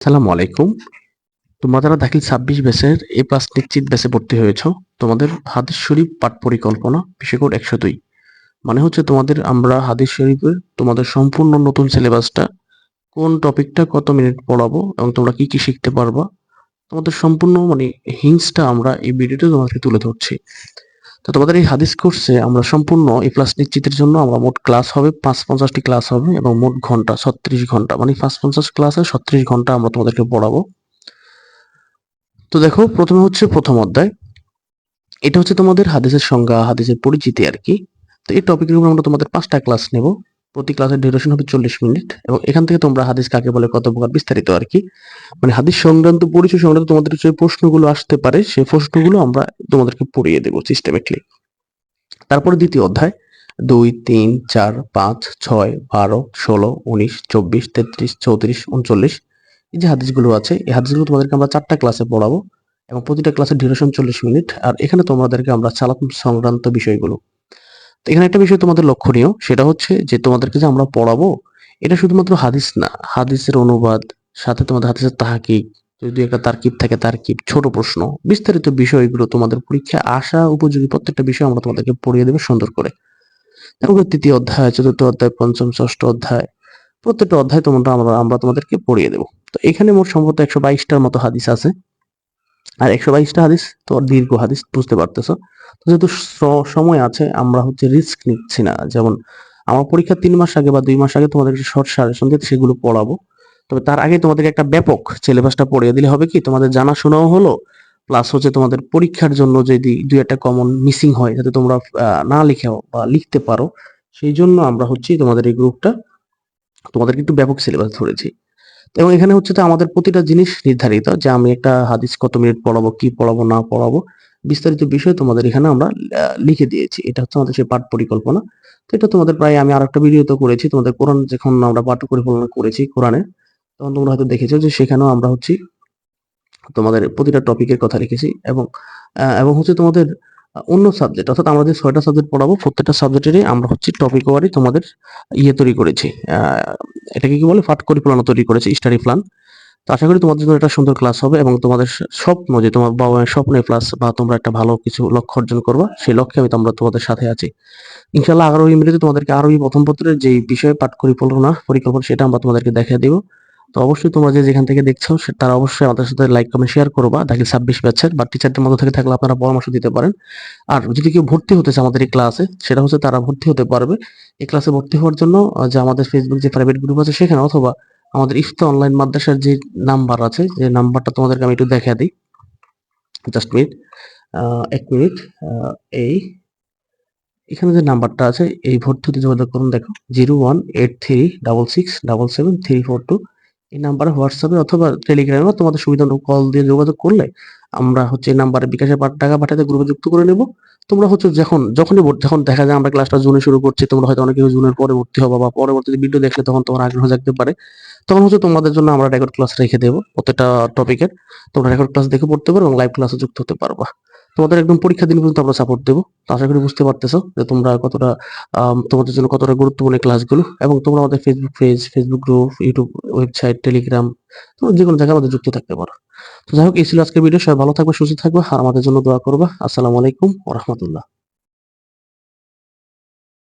সালামু আলাইকুম। তোমরা যারা দাখিল ছাব্বিশ ব্যাচের এ প্লাস নিশ্চিত ব্যাচে ভর্তি হয়েছ, তোমাদের হাদিস শরীফ পাঠ পরিকল্পনা, বিশেষ করে একশো দুই। মানে হচ্ছে তোমাদের আমরা হাদিস শরীফের তোমাদের সম্পূর্ণ নতুন সিলেবাসটা কোন টপিকটা কত মিনিট পড়াবো এবং তোমরা কি কি শিখতে পারবা, তোমাদের সম্পূর্ণ মানে হিংসটা আমরা এই ভিডিওতে তোমাদেরকে তুলে ধরছি। তো তোমাদের এই হাদিস কোর্সে আমরা সম্পূর্ণ এই প্লাস নিশ্চিতের জন্য আমরা মোট ক্লাস হবে পাঁচ পঞ্চাশটি ক্লাস হবে এবং মোট ঘণ্টা ছত্রিশ ঘণ্টা মানে পাঁচ পঞ্চাশ ক্লাসে ছত্রিশ ঘণ্টা আমরা তোমাদেরকে পড়াবো। তো দেখো, প্রথমে হচ্ছে প্রথম অধ্যায়। এটা হচ্ছে তোমাদের হাদিসের সংজ্ঞা, হাদিসের পরিচিতি আর কি। তো এই টপিকের উপর আমরা তোমাদের পাঁচটা ক্লাস নেব। প্রতি ক্লাসের ডিউরেশন হবে চল্লিশ মিনিট এবং এখান থেকে তোমরা হাদিস কাকে বলে, কত প্রকার বিস্তারিত আর কি। মানে হাদিস সংক্রান্ত, পরিচয় সংক্রান্ত তোমাদের যে প্রশ্নগুলো আসতে পারে, সেই প্রশ্নগুলো আমরা তোমাদেরকে পড়িয়ে দেবো সিস্টেমেটিকলি তারপরে দ্বিতীয় অধ্যায়, দুই, তিন, চার, পাঁচ, ছয়, বারো, ষোলো, উনিশ, চব্বিশ, তেত্রিশ, চৌত্রিশ, উনচল্লিশ, এই যে হাদিসগুলো আছে, এই হাদিসগুলো তোমাদেরকে আমরা চারটা ক্লাসে পড়াবো এবং প্রতিটা ক্লাসের ডিউরেশন চল্লিশ মিনিট। আর এখানে তোমাদেরকে আমরা চালাত সংক্রান্ত বিষয়গুলো এখানে একটা বিষয় তোমাদের লক্ষণীয়, সেটা হচ্ছে যে তোমাদেরকে যে আমরা পড়াবো, এটা শুধুমাত্র হাদিস না, হাদিসের অনুবাদ, সাথে তোমাদের হাদিসের তাহাকিক, যদি একটা তারকিব থাকে তারকিব, ছোট প্রশ্ন, বিস্তারিত বিষয়গুলো তোমাদের পরীক্ষায় আসা উপযোগী প্রত্যেকটা বিষয় আমরা তোমাদেরকে পড়িয়ে দেবো সুন্দর করে। তারপরে তৃতীয় অধ্যায়, চতুর্থ অধ্যায়, পঞ্চম, ষষ্ঠ অধ্যায়, প্রত্যেকটা অধ্যায় তোমরা আমরা আমরা তোমাদেরকে পড়িয়ে দেবো। তো এখানে মোট সম্ভবত একশো বাইশটার মতো হাদিস আছে। আর একশো বাইশটা হাদিস, তো দীর্ঘ হাদিস, বুঝতে পারতেছো। তো যেহেতু সময় আছে, আমরা হচ্ছে রিস্ক নিচ্ছি না। যেমন আমার পরীক্ষা তিন মাস আগে বা দুই মাস আগে তোমাদেরকে শর্ট সাজেশন দিয়ে সেগুলো পড়াবো। তবে তার আগে তোমাদেরকে একটা ব্যাপক সিলেবাসটা পড়িয়ে দিলে হবে কি, তোমাদের জানাশোনাও হলো প্লাস হচ্ছে তোমাদের পরীক্ষার জন্য যদি দুই একটা কমন মিসিং হয়, যাতে তোমরা না লিখেও বা লিখতে পারো। সেই জন্য আমরা হচ্ছে তোমাদের এই গ্রুপটা তোমাদেরকে একটু ব্যাপক সিলেবাস ধরেছি। এবং এখানে হচ্ছে তো আমাদের প্রতিটা জিনিস নির্ধারিত, যে আমি একটা হাদিস কত মিনিট পড়াবো, কি পড়াবো, না পড়াবো, বিস্তারিত বিষয় তোমাদের এখানে আমরা লিখে দিয়েছি। এটা হচ্ছে আমাদের সেই পাঠ পরিকল্পনা। তো এটা তোমাদের প্রায় আমি আর একটা ভিডিওতে করেছি, তোমাদের কোরআন যখন আমরা পাঠ পরিকল্পনা করেছি কোরআনে, তখন তোমরা হয়তো দেখেছ যে সেখানেও আমরা হচ্ছে, তোমাদের প্রতিটা টপিকের কথা লিখেছি এবং এবং হচ্ছে তোমাদের অন্য সাবজেক্ট অর্থাৎ আমরা যে ছয়টা সাবজেক্ট পড়াবো, প্রত্যেকটা সাবজেক্টেরই আমরা হচ্ছে টপিক ওয়ারি তোমাদের ইয়ে তৈরি করেছি এটাকে কি বলে? পাঠ পরিকল্পনা তৈরি করেছে স্টাডি প্ল্যান তো আশা করি তোমাদের জন্য একটা সুন্দর ক্লাস হবে এবং তোমাদের স্বপ্ন যে তোমার বাবা মায়ের স্বপ্নের ক্লাস বা তোমরা একটা ভালো কিছু লক্ষ্য অর্জন করব, সেই লক্ষ্যে আমি তোমরা তোমাদের সাথে আছি। ইনশাল্লাহ আগামী মিনিটে তোমাদেরকে আরবি প্রথম পত্রের যে বিষয়ে পাঠ পরিকল্পনা পরিকল্পনা সেটা আমরা তোমাদেরকে দেখিয়ে দিব। তো অবশ্যই তোমরা যে যেখান থেকে দেখছ তারা অবশ্যই আমাদের সাথে লাইক কমেন্ট শেয়ার করবা। দাখিল ছাব্বিশ ব্যাচের বা টিচারদের মধ্যে থেকে থাকলে আপনারা পরামর্শ দিতে পারেন। আর যদি কেউ ভর্তি হতে আমাদের এই ক্লাসে সেটা হচ্ছে তারা ভর্তি হতে পারবে। এই ক্লাসে ভর্তি হওয়ার জন্য যে আমাদের ফেসবুক যে প্রাইভেট গ্রুপ আছে সেখানে, অথবা আমাদের ইফতা অনলাইন মাদ্রাসার যে নাম্বার আছে, যে নাম্বারটা তোমাদেরকে আমি একটু দেখা দিই। জাস্ট মিনিট এক মিনিট এই, এখানে যে নাম্বারটা আছে, এই ভর্তি হতে যোগাযোগ করুন, দেখো zero one eight three double six double seven three four two এই নাম্বারে হোয়াটসঅ্যাপে অথবা টেলিগ্রামে তোমাদের সুবিধা কল দিয়ে যোগাযোগ করলে আমরা হচ্ছে এই নাম্বারে বিকাশে টাকা পাঠাতে গ্রুপে যুক্ত করে নেব। তোমরা হচ্ছে যখন যখনই যখন দেখা যায় আমরা ক্লাসটা জুনে শুরু করছি, তোমরা হয়তো অনেকে জুনের পরে ভর্তি হবা বা পরবর্তীতে ভিডিও দেখলে তখন তোমার আগ্রহ জাগতে পারে। তখন হচ্ছে তোমাদের জন্য আমরা রেকর্ড ক্লাস রেখে দেবো প্রত্যেকটা টপিকের তোমরা রেকর্ড ক্লাস দেখে পড়তে পারো এবং লাইভ ক্লাসে যুক্ত হতে পারবা। তোমাদের একদম পরীক্ষা দিন পর্যন্ত আমরা সাপোর্ট দেবো। আশা করি বুঝতে পারতেছো যে তোমরা কতটা তোমাদের জন্য কতটা গুরুত্বপূর্ণ ক্লাসগুলো এবং তোমরা আমাদের Facebook page Facebook group YouTube website Telegram তোমরা যে কোনো জায়গায় আমাদের যুক্ত থাকতে পারো। তো যাই হোক, এই ছিল আজকের ভিডিও সবাই ভালো থাকবে, সুস্থ থাকবে আর আমাদের জন্য দোয়া করবা। আসসালামু আলাইকুম রহমতুল্লাহ।